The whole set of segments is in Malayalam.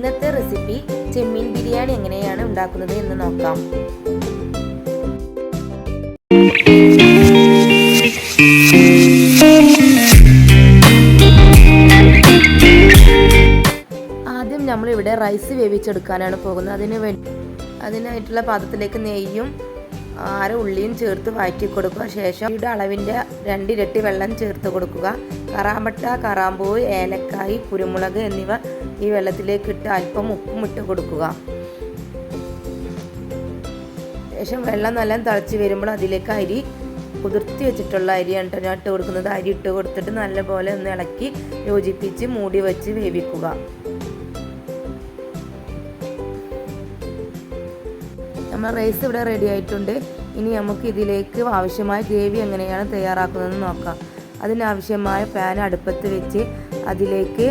ഇന്നത്തെ റെസിപ്പി ചെമ്മീൻ ബിരിയാണി എങ്ങനെയാണ് ഉണ്ടാക്കുന്നത് എന്ന് നോക്കാം. ആദ്യം നമ്മൾ ഇവിടെ റൈസ് വേവിച്ചെടുക്കാനാണ് പോകുന്നത്. അതിന് വേണ്ടി അതിനായിട്ടുള്ള പാത്രത്തിലേക്ക് നെയ്യും ആറ് ഉള്ളിയും ചേർത്ത് വഴറ്റി കൊടുക്കുക ശേഷം ഇവിടെ അളവിന്റെ രണ്ടിരട്ടി വെള്ളം ചേർത്ത് കൊടുക്കുക. കറാമ്പട്ട കറാമ്പൂവ് ഏലക്കായി കുരുമുളക് എന്നിവ ഈ വെള്ളത്തിലേക്ക് ഇട്ട് അല്പം ഉപ്പും ഇട്ട് കൊടുക്കുക. ശേഷം വെള്ളം നല്ല തിളച്ച് വരുമ്പോൾ അതിലേക്ക് അരി കുതിർത്തി വെച്ചിട്ടുള്ള അരിയാണ് കേട്ടോ ഞാൻ ഇട്ട് കൊടുക്കുന്നത്. അരി ഇട്ട് കൊടുത്തിട്ട് നല്ലപോലെ ഒന്ന് ഇളക്കി യോജിപ്പിച്ച് മൂടി വെച്ച് വേവിക്കുക. നമ്മൾ റൈസ് ഇവിടെ റെഡി ആയിട്ടുണ്ട്. ഇനി നമുക്ക് ഇതിലേക്ക് ആവശ്യമായ ഗ്രേവി എങ്ങനെയാണ് തയ്യാറാക്കുന്നതെന്ന് നോക്കാം. അതിനാവശ്യമായ പാൻ അടുപ്പത്ത് വെച്ച് അതിലേക്ക്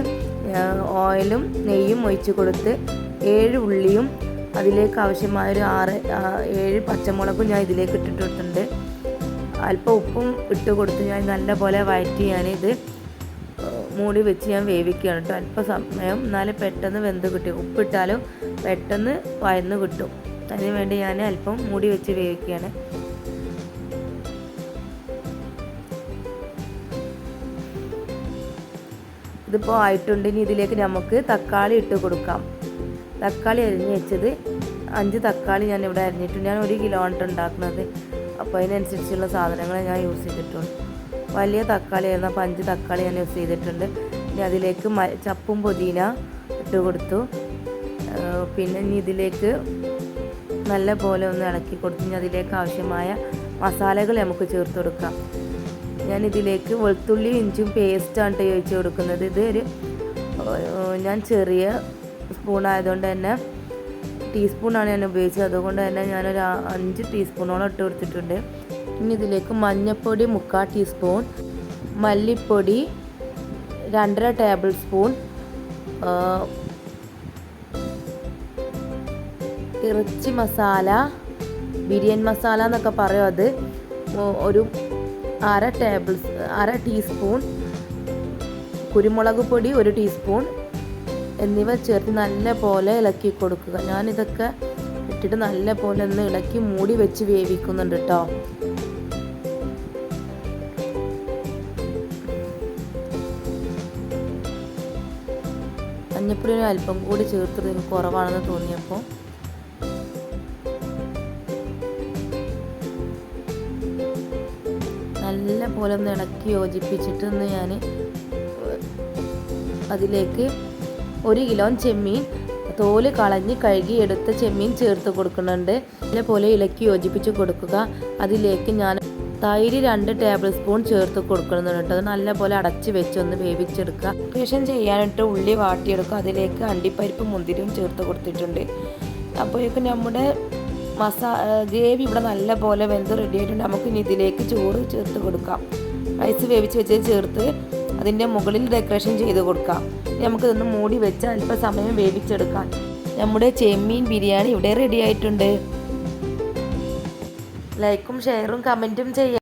ഓയിലും നെയ്യും ഒഴിച്ച് കൊടുത്ത് ഏഴ് ഉള്ളിയും അതിലേക്ക് ആവശ്യമായ ഒരു ആറ് ഏഴ് പച്ചമുളകും ഞാൻ ഇതിലേക്ക് ഇട്ടിട്ടുണ്ട് അല്പം ഉപ്പും ഇട്ട് കൊടുത്ത് ഞാൻ നല്ലപോലെ വഴറ്റി ഞാനിത് മൂടി വെച്ച് ഞാൻ വേവിക്കുകയാണ് കേട്ടോ. അല്പ സമയം എന്നാലും പെട്ടെന്ന് വെന്ത് കിട്ടും. ഉപ്പിട്ടാലും പെട്ടെന്ന് വയന്ന് കിട്ടും. അതിന് വേണ്ടി ഞാൻ അല്പം മൂടി വെച്ച് വേവിക്കുകയാണ്. ഇതിപ്പോൾ ആയിട്ടുണ്ട്. ഇനി ഇതിലേക്ക് നമുക്ക് തക്കാളി ഇട്ട് കൊടുക്കാം. തക്കാളി അരിഞ്ഞ് വെച്ചത് അഞ്ച് തക്കാളി ഞാൻ ഇവിടെ അരിഞ്ഞിട്ടുണ്ട്. ഞാൻ ഒരു കിലോ ആണ് ഉണ്ടാക്കുന്നത്. അപ്പോൾ അതിനനുസരിച്ചുള്ള സാധനങ്ങൾ ഞാൻ യൂസ് ചെയ്തിട്ടുണ്ട്. വലിയ തക്കാളി ആയിരുന്നു അപ്പോൾ അഞ്ച് തക്കാളി ഞാൻ യൂസ് ചെയ്തിട്ടുണ്ട്. ഇനി അതിലേക്ക് ചപ്പും പുതിന ഇട്ട് കൊടുത്തു. പിന്നെ ഇനി ഇതിലേക്ക് നല്ല പോലെ ഒന്ന് ഇളക്കി കൊടുത്ത്. ഇനി അതിലേക്ക് ആവശ്യമായ മസാലകൾ നമുക്ക് ചേർത്ത് കൊടുക്കാം. ഞാൻ ഇതിലേക്ക് വെളുത്തുള്ളി ഇഞ്ചും പേസ്റ്റാണ് കേട്ടോ ഒഴിച്ച് കൊടുക്കുന്നത്. ഇത് ഒരു ഞാൻ ചെറിയ സ്പൂൺ ആയതുകൊണ്ട് തന്നെ ടീസ്പൂണാണ് ഞാൻ ഉപയോഗിച്ചത്. അതുകൊണ്ട് തന്നെ ഞാനൊരു അഞ്ച് ടീസ്പൂണോളം ഇട്ട് കൊടുത്തിട്ടുണ്ട്. ഇനി ഇതിലേക്ക് മഞ്ഞൾപ്പൊടി മുക്കാൽ ടീസ്പൂൺ മല്ലിപ്പൊടി രണ്ടര ടേബിൾ സ്പൂൺ ഇറച്ചി മസാല ബിരിയാണി മസാല എന്നൊക്കെ പറയും അത്. ഒരു അര ടേബിൾ അര ടീസ്പൂൺ കുരുമുളക് പൊടി ഒരു ടീസ്പൂൺ എന്നിവ ചേർത്ത് നല്ല പോലെ ഇളക്കി കൊടുക്കുക. ഞാനിതൊക്കെ ഇട്ടിട്ട് നല്ല പോലെ ഒന്ന് ഇളക്കി മൂടി വെച്ച് വേവിക്കുന്നുണ്ട് കേട്ടോ മഞ്ഞപ്പൊടി അല്പം കൂടി ചേർത്തത് കുറവാണെന്ന് തോന്നിയപ്പോൾ നല്ല പോലെ ഒന്ന് ഇളക്കി യോജിപ്പിച്ചിട്ട് ഒന്ന് ഞാൻ അതിലേക്ക് ഒരു കിലോ ചെമ്മീൻ തോൽ കളഞ്ഞ് കഴുകി എടുത്ത ചെമ്മീൻ ചേർത്ത് കൊടുക്കുന്നുണ്ട്. അതേപോലെ ഇളക്കി യോജിപ്പിച്ച് കൊടുക്കുക. അതിലേക്ക് ഞാൻ തൈര് രണ്ട് ടേബിൾ സ്പൂൺ ചേർത്ത് കൊടുക്കുന്നുണ്ട് കേട്ടോ. അത് നല്ലപോലെ അടച്ച് വെച്ച് ഒന്ന് വേവിച്ചെടുക്കുക. ശേഷം ചെയ്യാനായിട്ട് ഉള്ളി വാട്ടിയെടുക്കുക. അതിലേക്ക് അണ്ടിപ്പരിപ്പ് മുന്തിരിയും ചേർത്ത് കൊടുത്തിട്ടുണ്ട്. അപ്പോഴേക്കും നമ്മുടെ മസാ ഗ്രേവി ഇവിടെ നല്ല പോലെ വെന്ത് റെഡി ആയിട്ടുണ്ട്. നമുക്ക് ഇനി ഇതിലേക്ക് ചോറ് ചേർത്ത് കൊടുക്കാം. റൈസ് വേവിച്ച് വെച്ച് ചേർത്ത് അതിന്റെ മുകളിൽ ഡെക്കറേഷൻ ചെയ്ത് കൊടുക്കാം. നമുക്കിതൊന്ന് മൂടി വെച്ച് അല്പസമയം വേവിച്ചെടുക്കാം. നമ്മുടെ ചെമ്മീൻ ബിരിയാണി ഇവിടെ റെഡി ആയിട്ടുണ്ട്. ലൈക്കും ഷെയറും കമന്റും ചെയ്യാം.